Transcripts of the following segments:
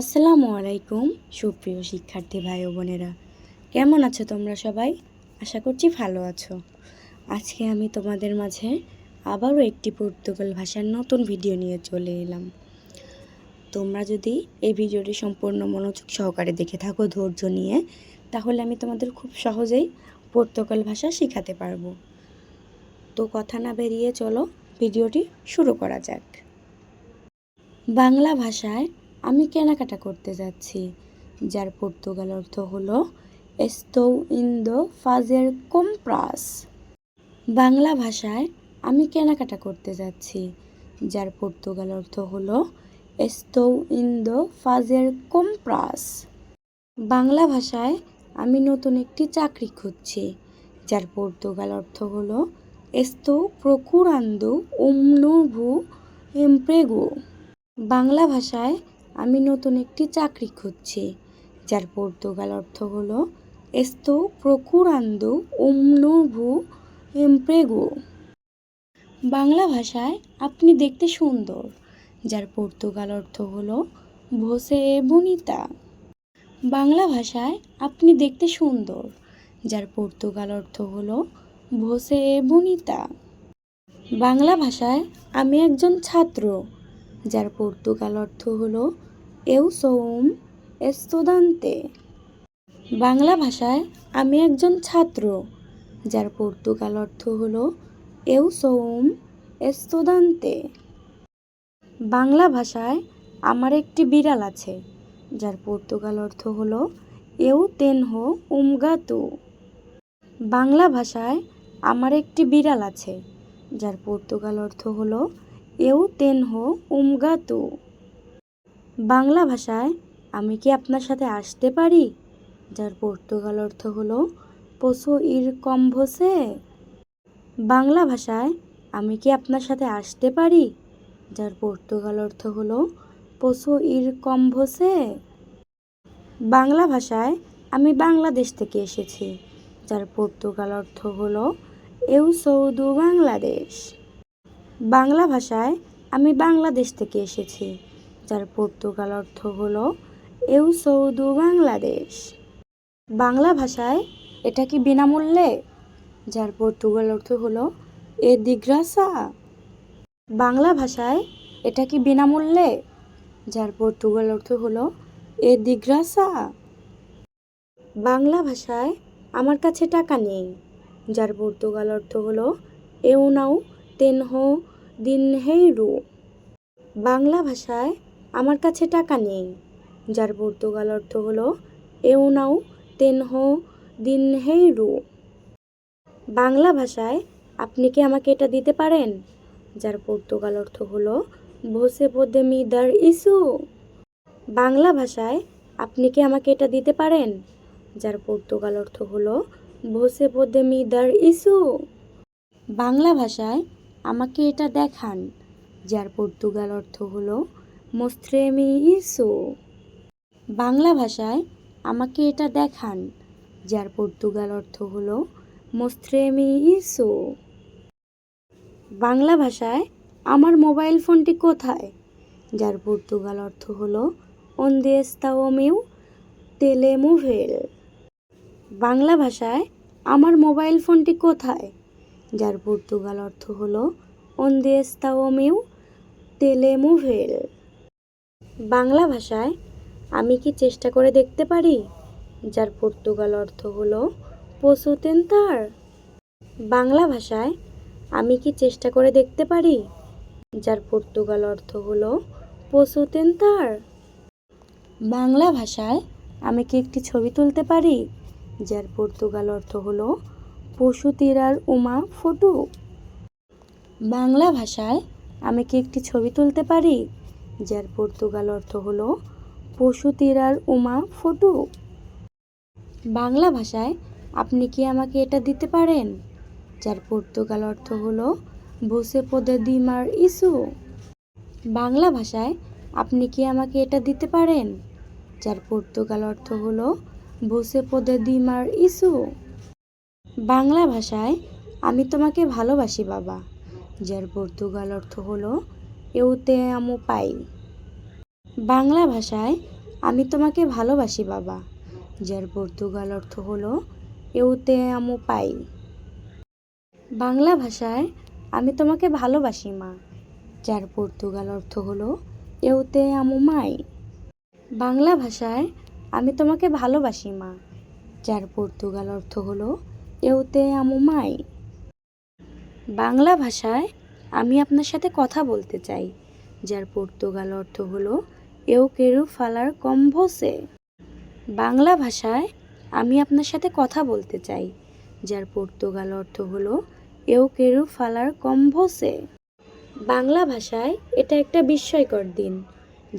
আসসালামু আলাইকুম, সুপ্রিয় শিক্ষার্থী ভাই ও বোনেরা। কেমন আছো তোমরা সবাই? আশা করছি ভালো আছো। আজকে আমি তোমাদের মাঝে আবারও একটি পর্তুগাল ভাষার নতুন ভিডিও নিয়ে চলে এলাম। তোমরা যদি এই ভিডিওটি সম্পূর্ণ মনোযোগ সহকারে দেখে থাকো ধৈর্য নিয়ে, তাহলে আমি তোমাদের খুব সহজেই পর্তুগাল ভাষা শেখাতে পারব। তো কথা না বেরিয়ে চলো, ভিডিওটি শুরু করা যাক। বাংলা ভাষায় আমি কেনাকাটা করতে যাচ্ছি, যার পর্তুগাল অর্থ হলো এস্তৌ ইন্দো ফাজের কম্প্রাস বাংলা ভাষায় আমি কেনাকাটা করতে যাচ্ছি, যার পর্তুগাল অর্থ হলো এস্তৌ ইন্দো ফাজের কম্প্রাস বাংলা ভাষায় আমি নতুন একটি চাকরি খুঁজছি, যার পর্তুগাল অর্থ হলো এস্তো প্রকুরান্দো ওমনোভু এমপ্রেগো বাংলা ভাষায় আমি নতুন একটি চাকরি খুঁজছি, যার পর্তুগাল অর্থ হলো এস্তো প্রকুরান্দো ওমনোভু এমপ্রেগো বাংলা ভাষায় আপনি দেখতে সুন্দর, যার পর্তুগাল অর্থ হলো ভোসে বনিতা বাংলা ভাষায় আপনি দেখতে সুন্দর, যার পর্তুগাল অর্থ হলো ভোসে বনিতা বাংলা ভাষায় আমি একজন ছাত্র, যার পর্তুগাল অর্থ হলো এউ সৌম এস্তোদান্তে। বাংলা ভাষায় আমি একজন ছাত্র, যার পর্তুগাল অর্থ হলো এউ সৌম এস্তোদান্তে। বাংলা ভাষায় আমার একটি বিড়াল আছে, যার পর্তুগাল অর্থ হল এউ তেনহো উমগাতু। বাংলা ভাষায় আমার একটি বিড়াল আছে, যার পর্তুগাল অর্থ হল এউ তেনহো উমগাতু। বাংলা ভাষায় আমি কি আপনার সাথে আসতে পারি? যার পর্তুগাল অর্থ হলো পোসো ইর কম্ভোসে। বাংলা ভাষায় আমি কি আপনার সাথে আসতে পারি? যার পর্তুগাল অর্থ হলো পোসো ইর কম্ভোসে। বাংলা ভাষায় আমি বাংলাদেশ থেকে এসেছি, যার পর্তুগাল অর্থ হলো এউ সৌদু বাংলাদেশ। বাংলা ভাষায় আমি বাংলাদেশ থেকে এসেছি যার পর্তুগাল অর্থ হলো এউ সৌদু বাংলাদেশ। বাংলা ভাষায় এটা কি বিনামূল্যে? যার পর্তুগাল অর্থ হল, এ দিগ্রাসা। বাংলা ভাষায় এটা কি বিনামূল্যে? যার পর্তুগাল অর্থ হল, এ দিগ্রাসা। বাংলা ভাষায় আমার কাছে টাকা নেই, যার পর্তুগাল অর্থ হলো এউ নাও তেনহো দিন হেইরু বাংলা ভাষায় আমার কাছে টাকা নেই। যার পর্তুগাল অর্থ হলো এউ নাও দিন হেইরু বাংলা ভাষায়, আপনি কি আমাকে এটা দিতে পারেন? যার পর্তুগাল অর্থ হলো, ভোসে পোদে মিদার ইসু। বাংলা ভাষায়, আপনি কি আমাকে এটা দিতে পারেন? যার পর্তুগাল অর্থ হলো, ভোসে পোদে মিদার ইসু। বাংলা ভাষায়, আমাকে এটা দেখান। যার পর্তুগাল অর্থ হলো মোস্ত্রেমি ইসু বাংলা ভাষায় আমাকে এটা দেখান, যার পর্তুগাল অর্থ হল মোস্ত্রেমি ইসু বাংলা ভাষায় আমার মোবাইল ফোনটি কোথায়, যার পর্তুগাল অর্থ হলো ওন্দেস্তাওমিউ তেলেমুভেল। বাংলা ভাষায় আমার মোবাইল ফোনটি কোথায়, যার পর্তুগাল অর্থ হলো ওন্দেস্তাওমিউ টেলেমুভেল বাংলা ভাষায় আমি কি চেষ্টা করে দেখতে পারি? যার পর্তুগাল অর্থ হলো পশুতেন্তার বাংলা ভাষায় আমি কি চেষ্টা করে দেখতে পারি? যার পর্তুগাল অর্থ হলো পশুতেন্তার বাংলা ভাষায় আমি কি একটি ছবি তুলতে পারি? যার পর্তুগাল অর্থ হলো পশু তীরার উমা ফটো। বাংলা ভাষায় আমি কি একটি ছবি তুলতে পারি? যার পর্তুগাল অর্থ হলো পশু তীরার উমা ফটো। বাংলা ভাষায়, আপনি কি আমাকে এটা দিতে পারেন? যার পর্তুগাল অর্থ হলো ভোসে পদে দিমার ইসু। বাংলা ভাষায়, আপনি কি আমাকে এটা দিতে পারেন? যার পর্তুগাল অর্থ হলো ভোসে পদে দিমার ইসু। বাংলা ভাষায়, আমি তোমাকে ভালোবাসি বাবা। যার পর্তুগাল অর্থ হলো এউতে আমো পাই। বাংলা ভাষায় আমি তোমাকে ভালোবাসি বাবা, যার পর্তুগাল অর্থ হলো আমো পাই। বাংলা ভাষায় আমি তোমাকে ভালোবাসি মা, যার পর্তুগাল অর্থ হলো এউতে আমো মাই। বাংলা ভাষায় আমি তোমাকে ভালোবাসি মা, যার পর্তুগাল অর্থ হলো এউতে আমো মাই। বাংলা ভাষায় আমি আপনার সাথে কথা বলতে চাই, যার পর্তুগাল অর্থ হলো এও কেরু ফালার কম্ভোসে বাংলা ভাষায় আমি আপনার সাথে কথা বলতে চাই, যার পর্তুগাল অর্থ হলো এও কেরু ফালার কম্ভোসে বাংলা ভাষায় এটা একটা বিস্ময়কর দিন,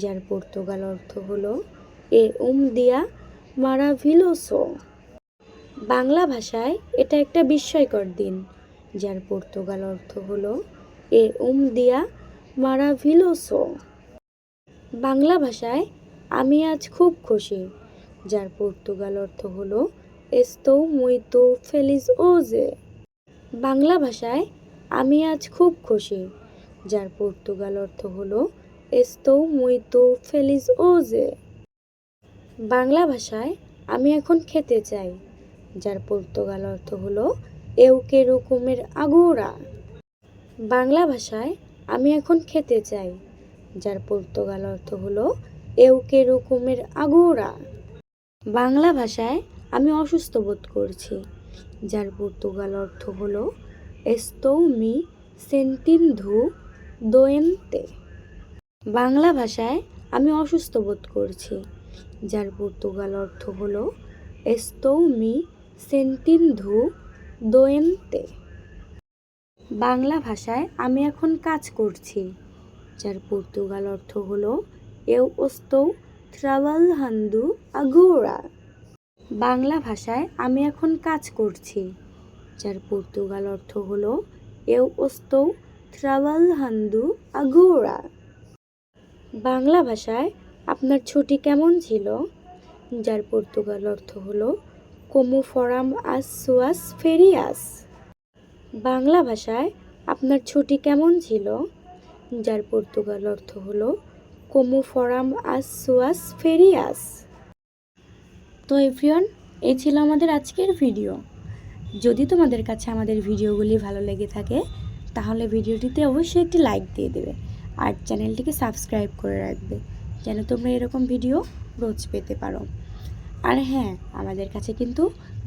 যার পর্তুগাল অর্থ হলো এ উম দিয়া মারাভিলোসো বাংলা ভাষায় এটা একটা বিস্ময়কর দিন, যার পর্তুগাল অর্থ হলো এ উম দিয়া মারাভিলোসো। বাংলা ভাষায়, আমি আজ খুব খুশি। যার পর্তুগাল অর্থ হলো, এস্তৌ মুইতো ফেলিজ ওজে বাংলা ভাষায়, আমি আজ খুব খুশি। যার পর্তুগাল অর্থ হলো, এস্তৌ মুইতো ফেলিজ ওজে বাংলা ভাষায়, আমি এখন খেতে চাই। যার পর্তুগাল অর্থ হলো, এউকে রকমের আগোরা বাংলা ভাষায় আমি এখন খেতে চাই, যার পর্তুগাল অর্থ হলো এউকে রকমের আগোরা বাংলা ভাষায় আমি অসুস্থ বোধ করছি, যার পর্তুগাল অর্থ হলো এস্তৌ মি দোয়েন্তে। বাংলা ভাষায় আমি অসুস্থ বোধ করছি, যার পর্তুগাল অর্থ হলো এস্তৌ মি দোয়েন্তে। বাংলা ভাষায় আমি এখন কাজ করছি, যার পর্তুগাল অর্থ হলো, এও ওস্তৌ ট্রাভাল হান্দু আগোরা বাংলা ভাষায় আমি এখন কাজ করছি, যার পর্তুগাল অর্থ হলো, এও ওস্তৌ ট্রাভাল হান্দু আগোরা বাংলা ভাষায় আপনার ছুটি কেমন ছিল, যার পর্তুগাল অর্থ হলো, কোমো ফরাম আস সুয়াস ফেরিয়াস। বাংলা ভাষায় আপনার ছুটি কেমন ছিল? যার পর্তুগাল অর্থ হলো, কোমো ফরাম আস সুয়াস ফেরিয়াস তো এভরিওয়ান, এই ছিল আমাদের আজকের ভিডিও। যদি তোমাদের কাছে আমাদের ভিডিওগুলি ভালো লেগে থাকে, তাহলে ভিডিওটিতে অবশ্যই একটি লাইক দিয়ে দেবে আর চ্যানেলটিকে সাবস্ক্রাইব করে রাখবে, যেন তোমরা এরকম ভিডিও রোজ পেতে পারো। আর হ্যাঁ আমাদের কাছে কিন্তু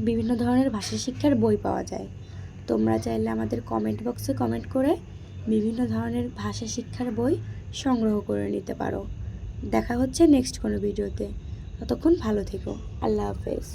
বিভিন্ন ধরনের ভাষা শিক্ষার বই পাওয়া যায়। তোমরা চাইলে আমাদের কমেন্ট বক্সে কমেন্ট করে বিভিন্ন ধরনের ভাষা শিক্ষার বই সংগ্রহ করে নিতে পারো। দেখা হচ্ছে নেক্সট কোনো ভিডিওতে ততক্ষণ ভালো থেকো। আল্লাহ হাফেজ।